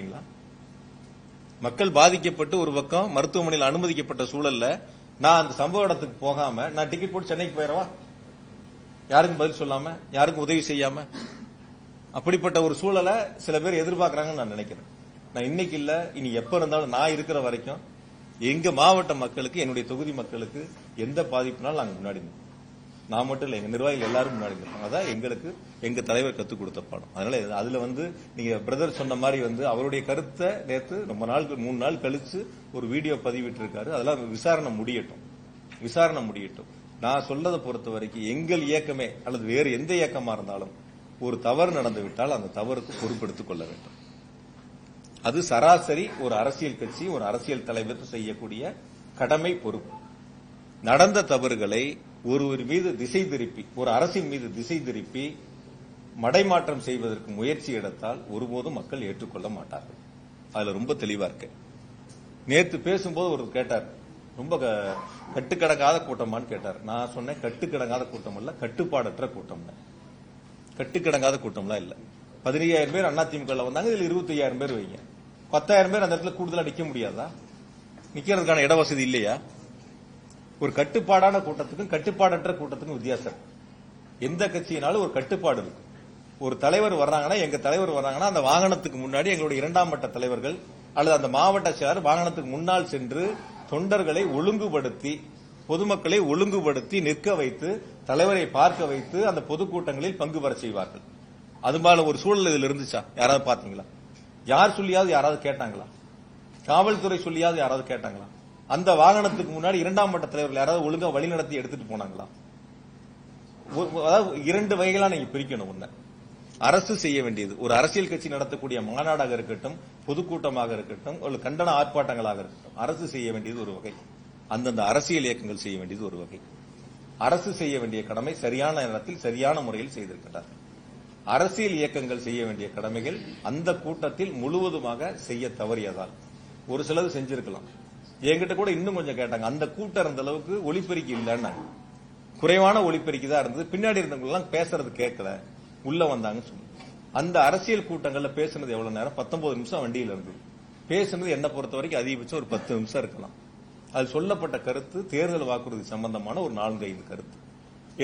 சொல்றீங்களா மக்கள் பாதிக்கப்பட்டு ஒரு பக்கம் மருத்துவமனையில் அனுமதிக்கப்பட்ட சூழல்ல நான் அந்த சம்பவ இடத்துக்கு போகாம நான் டிக்கெட் போட்டு சென்னைக்கு போயிடவா? யாருக்கும் பதில் சொல்லாம? யாருக்கும் உதவி செய்யாம? அப்படிப்பட்ட ஒரு சூழலை சில பேர் எதிர்பார்க்கறாங்கன்னு நான் நினைக்கிறேன். நான் இன்னைக்கு இல்ல இனி எப்ப இருந்தாலும் நான் இருக்கிற வரைக்கும் எங்க மாவட்ட மக்களுக்கு என்னுடைய தொகுதி மக்களுக்கு எந்த பாதிப்புனாலும் நாங்க முன்னாடி நிற்போம். நான் மட்டும் இல்லை எங்க நிர்வாகிகள் எல்லாரும் முன்னாடி இருப்பாங்க அதான் எங்களுக்கு எங்க தலைவர் கற்றுக் கொடுத்த பாடம். அதனால அதில் அதுல வந்து நீங்க பிரதர் சொன்ன மாதிரி வந்து அவருடைய கருத்தை நேத்து ரொம்ப நாள் மூணு நாள் கழிச்சு ஒரு வீடியோ பதிவிட்டு இருக்காரு அதெல்லாம் விசாரணை முடியட்டும். விசாரணை முடியட்டும். நான் சொல்லதை பொறுத்த வரைக்கும் எங்கள் இயக்கமே அல்லது வேறு எந்த இயக்கமா இருந்தாலும் ஒரு தவறு நடந்து விட்டால் அந்த தவறுக்கு பொறுப்பெடுத்துக் கொள்ள வேண்டும். அது சராசரி ஒரு அரசியல் கட்சி ஒரு அரசியல் தலைவர் செய்யக்கூடிய கடமை பொறுப்பு. நடந்த தவறுகளை ஒருவர் மீது திசை திருப்பி ஒரு அரசின் மீது திசை திருப்பி மடைமாற்றம் செய்வதற்கு முயற்சி எடுத்தால் ஒருபோதும் மக்கள் ஏற்றுக்கொள்ள மாட்டார்கள். அதுல ரொம்ப தெளிவா இருக்கு. நேற்று பேசும்போது ஒரு கேட்டார் ரொம்ப க- கட்டுக்கடங்காத கூட்டமான்னு கேட்டார். நான் சொன்னேன் கட்டுக்கடங்காத கூட்டம் இல்ல கட்டுப்பாடற்ற கூட்டம் கட்டுக்கடங்காத கூட்டம்லாம் இல்ல. பதினையாயிரம் பேர் அதிமுக வந்தாங்க இதுல இருபத்தி ஐயாயிரம் பேர் வைங்க. பத்தாயிரம் பேர் அந்த இடத்துல கூடுதலா நிக்க முடியாதா? நிக்கிறதுக்கான இட வசதி இல்லையா? ஒரு கட்டுப்பாடான கூட்டத்துக்கும் கட்டுப்பாடற்ற கூட்டத்துக்கும் வித்தியாசம். எந்த கட்சியினாலும் ஒரு கட்டுப்பாடு இருக்கு ஒரு தலைவர் வர்றாங்கன்னா எங்க தலைவர் வர்றாங்கன்னா அந்த வாகனத்துக்கு முன்னாடி எங்களுடைய இரண்டாம் மட்ட தலைவர்கள் அல்லது அந்த மாவட்ட செயலர் வாகனத்துக்கு முன்னால் சென்று தொண்டர்களை ஒழுங்குபடுத்தி பொதுமக்களை ஒழுங்குபடுத்தி நிற்க வைத்து தலைவரை பார்க்க வைத்து அந்த பொதுக்கூட்டங்களில் பங்கு பெற செய்வார்கள். அது மாதிரி ஒரு சூழல் இதில் இருந்துச்சா? யாராவது பாத்தீங்களா யார் சொல்லியாவது யாராவது கேட்டாங்களா? காவல்துறை சொல்லியாவது யாராவது கேட்டாங்களா? அந்த வாகனத்துக்கு முன்னாடி இரண்டாம் மட்ட தலைவர்கள் யாராவது ஒழுங்கா வழிநடத்தி எடுத்துட்டு போனாங்களா? அதாவது இரண்டு வகைகளா நீங்க பிரிக்கணும் ஒண்ணு அரசு செய்ய வேண்டியது. ஒரு அரசியல் கட்சி நடத்தக்கூடிய மாநாடாக இருக்கட்டும் பொதுக்கூட்டமாக இருக்கட்டும் ஒரு கண்டன ஆர்ப்பாட்டங்களாக இருக்கட்டும் அரசு செய்ய வேண்டியது ஒரு வகை. அந்தந்த அரசியல் இயக்கங்கள் செய்ய வேண்டியது ஒரு வகை. அரசு செய்ய வேண்டிய கடமை சரியான நேரத்தில் சரியான முறையில் செய்திருக்கிறார். அரசியல் இயக்கங்கள் செய்ய வேண்டிய கடமைகள் அந்த கூட்டத்தில் முழுவதுமாக செய்ய தவறியதால். ஒரு சிலது செஞ்சிருக்கலாம். என்கிட்ட கூட இன்னும் கொஞ்சம் கேட்டாங்க. அந்த கூட்டம் இருந்த அளவுக்கு ஒளிப்பெருக்கி இல்லைன்னாங்க குறைவான ஒளிப்பெருக்கி தான் இருந்தது. பின்னாடி இருந்தவங்கலாம் பேசுறது கேட்கல. உள்ள வந்தாங்கன்னு சொல்லி அந்த அரசியல் கூட்டங்கள்ல பேசுனது எவ்வளவு நேரம்? 19 நிமிஷம் வண்டியில இருந்து பேசுனது என்ன பொறுத்த வரைக்கும் அதிகபட்சம் ஒரு பத்து நிமிஷம் இருக்கலாம். அது சொல்லப்பட்ட கருத்து தேர்தல் வாக்குறுதி சம்பந்தமான ஒரு நான்கு ஐந்து கருத்து.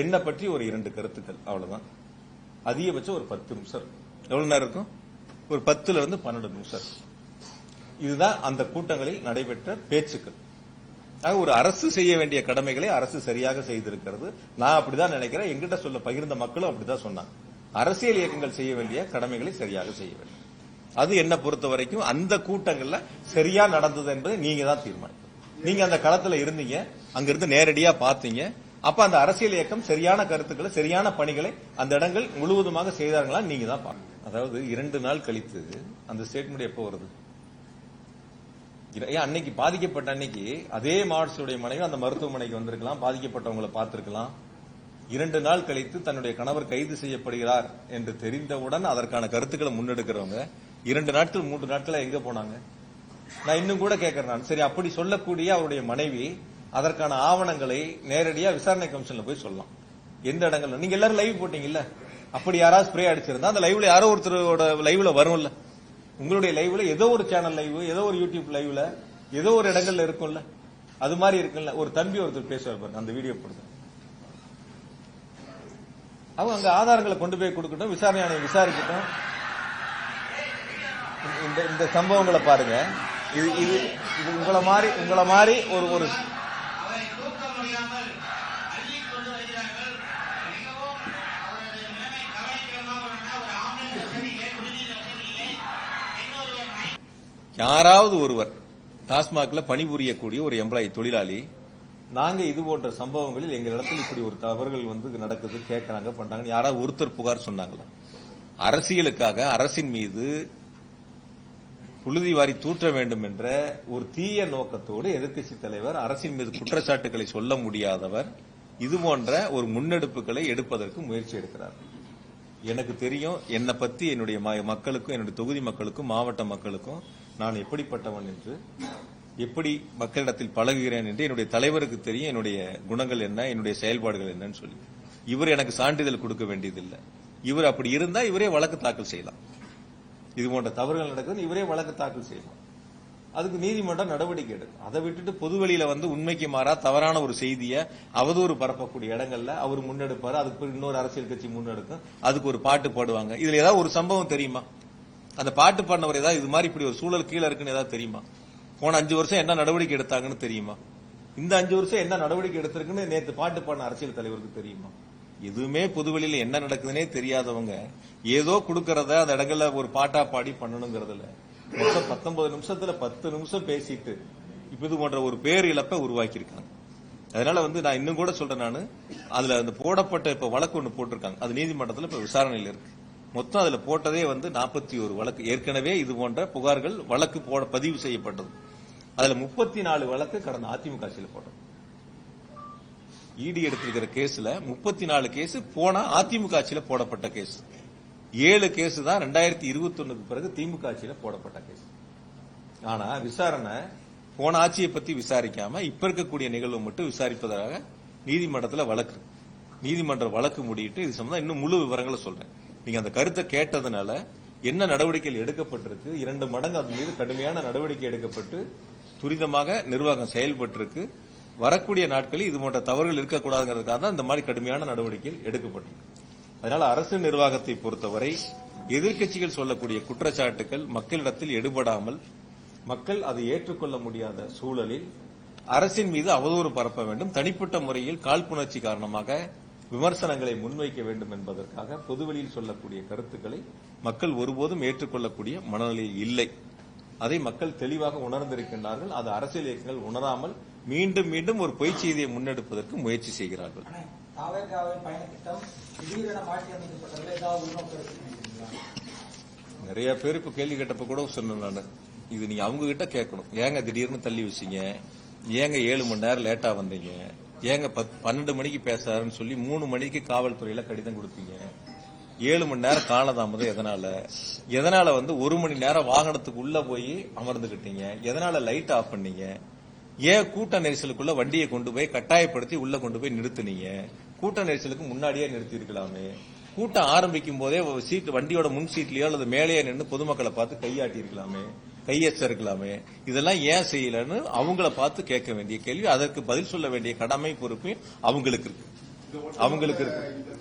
என்ன பற்றி ஒரு இரண்டு கருத்துக்கள். அவ்வளவுதான். அதிகபட்சம் ஒரு பத்து நிமிஷம் எவ்வளவு நேரம் இருக்கும்? ஒரு பத்துல இருந்து பன்னெண்டு நிமிஷம் இருக்கும். இதுதான் அந்த கூட்டங்களில் நடைபெற்ற பேச்சுக்கள். ஒரு அரசு செய்ய வேண்டிய கடமைகளை அரசு சரியாக செய்திருக்கிறது. நான் அப்படிதான் நினைக்கிறேன். எங்கிட்ட சொல்ல பகிர்ந்த மக்களும் அப்படிதான் சொன்னாங்க. அரசியல் இயக்கங்கள் செய்ய வேண்டிய கடமைகளை சரியாக செய்ய வேண்டும். அது என்ன பொறுத்த வரைக்கும் அந்த கூட்டங்கள்ல சரியா நடந்தது என்பதை நீங்க தான் தீர்மானிக்கணும். நீங்க அந்த களத்துல இருந்தீங்க அங்கிருந்து நேரடியா பாத்தீங்க அப்ப அந்த அரசியல் இயக்கம் சரியான கருத்துக்களை சரியான பணிகளை அந்த இடங்கள் முழுவதுமாக செய்தார்களா நீங்க தான் பார்க்கணும். அதாவது இரண்டு நாள் கழித்து அந்த ஸ்டேட்மெண்ட் எப்போ வருது? ஏன் அன்னைக்கு பாதிக்கப்பட்ட அன்னைக்கு அதே மாவட்டத்துடைய மனைவி அந்த மருத்துவமனைக்கு வந்திருக்கலாம் பாதிக்கப்பட்டவங்களை பார்த்திருக்கலாம். இரண்டு நாள் கழித்து தன்னுடைய கணவர் கைது செய்யப்படுகிறார் என்று தெரிந்தவுடன் அதற்கான கருத்துக்களை முன்னெடுக்கிறவங்க இரண்டு நாட்கள் மூன்று நாட்கள் எங்க போனாங்க? நான் இன்னும் கூட கேட்கிறேன் நான். சரி அப்படி சொல்லக்கூடிய அவருடைய மனைவி அதற்கான ஆவணங்களை நேரடியா விசாரணை கமிஷன்ல போய் சொல்லலாம். எந்த இடங்கள்ல? நீங்க எல்லாரும் லைவ் போட்டீங்கல்ல? அப்படி யாராவது ஸ்ப்ரே அடிச்சிருந்தா அந்த லைவ்ல யாரோ ஒருத்தரோட லைவ்ல வரும்ல. உங்களுடைய லைவ்ல ஏதோ ஒரு சேனல் லைவ் ஏதோ ஒரு யூடியூப் லைவ்ல ஏதோ ஒரு இடங்கள்ல இருக்கும்ல. அது மாதிரி இருக்குல்ல ஒரு தம்பி ஒருத்தர் பேசுவார் பாருங்க அந்த வீடியோ போடுங்க அவங்க அங்க ஆதாரங்களை கொண்டு போய் கொடுக்கட்டும் விசாரணை ஆணையம் விசாரிக்கட்டும். இந்த இந்த சம்பவங்களை பாருங்க. இது இது இது உங்களை மாதிரி உங்களை மாதிரி ஒரு ஒரு யாராவது ஒருவர் டாஸ்மாக்ல பணிபுரியக்கூடிய ஒரு எம்ப்ளாயி தொழிலாளி நாங்க இது போன்ற சம்பவங்களில் எங்கள் இடத்துல இப்படி ஒரு தவறுகள் வந்து நடக்குது கேட்கறாங்க பண்றாங்க யாராவது ஒருத்தர் புகார் சொன்னாங்களா? அரசியலுக்காக அரசின் மீது புழுதி வாரி தூற்ற வேண்டும் என்ற ஒரு தீய நோக்கத்தோடு எதிர்க்கட்சி தலைவர் அரசின் மீது குற்றச்சாட்டுகளை சொல்ல முடியாதவர் இது போன்ற ஒரு முன்னெடுப்புகளை எடுப்பதற்கு முயற்சி எடுக்கிறார். எனக்கு தெரியும் என்னை பத்தி என்னுடைய மக்களுக்கும் என்னுடைய தொகுதி மக்களுக்கும் மாவட்ட மக்களுக்கும் நான் எப்படிப்பட்டவன் என்று எப்படி மக்களிடத்தில் பழகுகிறேன் என்று என்னுடைய தலைவருக்கு தெரியும் என்னுடைய குணங்கள் என்ன என்னுடைய செயல்பாடுகள் என்னன்னு சொல்லி. இவர் எனக்கு சான்றிதழ் கொடுக்க வேண்டியதில்லை. இவர் அப்படி இருந்தா இவரே வழக்கு தாக்கல் செய்யலாம். இது போன்ற தவறுகள் நடக்குது இவரே வழக்கு தாக்கல் செய்யலாம். அதுக்கு நீதிமன்றம் நடவடிக்கை எடுக்கும். அதை விட்டுட்டு பொதுவெளியில வந்து உண்மைக்கு மாறா தவறான ஒரு செய்தியை அவதூறு பரப்பக்கூடிய இடங்கள்ல அவர் முன்னெடுப்பாரு. அதுக்கு இன்னொரு அரசியல் கட்சி முன்னெடுக்கும். அதுக்கு ஒரு பாட்டு பாடுவாங்க. இதுல ஏதாவது ஒரு சம்பவம் தெரியுமா? அந்த பாட்டு பாடினவர் ஏதாவது இது மாதிரி இப்படி ஒரு சூழல் கீழே இருக்குன்னு ஏதாவது தெரியுமா? போன அஞ்சு வருஷம் என்ன நடவடிக்கை எடுத்தாங்கன்னு தெரியுமா? இந்த அஞ்சு வருஷம் என்ன நடவடிக்கை எடுத்திருக்குன்னு நேத்து பாட்டு பாடின அரசியல் தலைவருக்கு தெரியுமா? எதுவுமே பொதுவெளியில என்ன நடக்குதுன்னே தெரியாதவங்க ஏதோ கொடுக்கறத அந்த இடங்கள்ல ஒரு பாட்டா பாடி பண்ணணுங்கிறதுல மொத்தம் பத்தொன்பது நிமிஷத்துல பத்து நிமிஷம் பேசிட்டு இப்ப இது போன்ற ஒரு பேர் இழப்பை உருவாக்கிருக்காங்க அதனால வந்து நான் இன்னும் கூட சொல்றேன் நானு. அதுல அந்த போடப்பட்ட இப்ப வழக்கு ஒன்று போட்டிருக்காங்க. அது நீதிமன்றத்துல இப்ப விசாரணையில இருக்கு. மொத்தம் அதுல போட்டதே வந்து நாற்பத்தி ஒரு வழக்கு. ஏற்கனவே இது போன்ற புகார்கள் வழக்கு போட பதிவு செய்யப்பட்டது. அதுல முப்பத்தி நாலு வழக்கு கடந்த அதிமுக ஆட்சியில் போட்டது. இடி எடுத்திருக்கிற கேஸ்ல முப்பத்தி நாலு கேஸ் போன அதிமுக ஆட்சியில் போடப்பட்ட கேஸ். ஏழு கேஸ் தான் ரெண்டாயிரத்தி இருபத்தி ஒன்னுக்கு பிறகு திமுக ஆட்சியில் போடப்பட்ட கேஸ். ஆனா விசாரணை போன ஆட்சியை பத்தி விசாரிக்காம இப்ப இருக்கக்கூடிய நிகழ்வு மட்டும் விசாரிப்பதாக நீதிமன்றத்தில் வழக்கு. நீதிமன்ற வழக்கு முடியிட்டு இது சம்பந்தம் இன்னும் முழு விவரங்களை சொல்றேன். நீங்க அந்த கருத்தை கேட்டதுனால என்ன நடவடிக்கைகள் எடுக்கப்பட்டிருக்கு? இரண்டு மடங்கு அது மீது கடுமையான நடவடிக்கை எடுக்கப்பட்டு துரிதமாக நிர்வாகம் செயல்பட்டிருக்கு. வரக்கூடிய நாட்களில் இது போன்ற தவறுகள் இருக்கக்கூடாதுங்கிறதுக்காக தான் இந்த மாதிரி கடுமையான நடவடிக்கைகள் எடுக்கப்பட்டிருக்கு. அதனால அரசு நிர்வாகத்தை பொறுத்தவரை எதிர்க்கட்சிகள் சொல்லக்கூடிய குற்றச்சாட்டுகள் மக்களிடத்தில் எடுபடாமல் மக்கள் அதை ஏற்றுக்கொள்ள முடியாத சூழலில் அரசின் மீது அவதூறு பரப்ப வேண்டும். தனிப்பட்ட முறையில் காழ்ப்புணர்ச்சி காரணமாக விமர்சனங்களை முன்வைக்க வேண்டும் என்பதற்காக பொதுவெளியில் சொல்லக்கூடிய கருத்துக்களை மக்கள் ஒருபோதும் ஏற்றுக்கொள்ளக்கூடிய மனநிலையில் இல்லை. அதை மக்கள் தெளிவாக உணர்ந்திருக்கின்றார்கள். அது அரசியல் இயக்கங்கள் உணராமல் மீண்டும் மீண்டும் ஒரு பொய்ச் செய்தியை முன்னெடுப்பதற்கு முயற்சி செய்கிறார்கள்? நிறைய பேர் இப்ப கேள்வி கேட்டப்ப கூட சொன்னேன் நானு. இது நீங்க அவங்க கிட்ட கேட்கணும். ஏங்க திடீர்னு தள்ளி வச்சீங்க? ஏங்க ஏழு மணி நேரம் லேட்டா வந்தீங்க? ஏங்க பத் பன்னெண்டு மணிக்கு பேசுறாருன்னு சொல்லி மூணு மணிக்கு காவல்துறையில கடிதம் கொடுத்தீங்க. ஏழு மணி நேரம் காலதாமதம் எதனால? எதனால வந்து ஒரு மணி நேரம் வாகனத்துக்கு உள்ள போய் அமர்ந்துகிட்டீங்க? எதனால லைட் ஆஃப் பண்ணீங்க? ஏன் கூட்ட நெரிசலுக்குள்ள வண்டியை கொண்டு போய் கட்டாயப்படுத்தி உள்ள கொண்டு போய் நிறுத்துனீங்க? கூட்ட நெரிசலுக்கு முன்னாடியே நிறுத்தி இருக்கலாமே கூட்டம் ஆரம்பிக்கும் போதே சீட் வண்டியோட முன் சீட்லயோ அல்லது மேலேயே நின்று பொதுமக்களை பார்த்து கையாட்டி இருக்கலாமே கையெச்ச இருக்கலாமே. இதெல்லாம் ஏன் செய்யலன்னு அவங்கள பார்த்து கேட்க வேண்டிய கேள்வி. அதற்கு பதில் சொல்ல வேண்டிய கடமை பொறுப்பு அவங்களுக்கு இருக்கு. அவங்களுக்கு இருக்கு.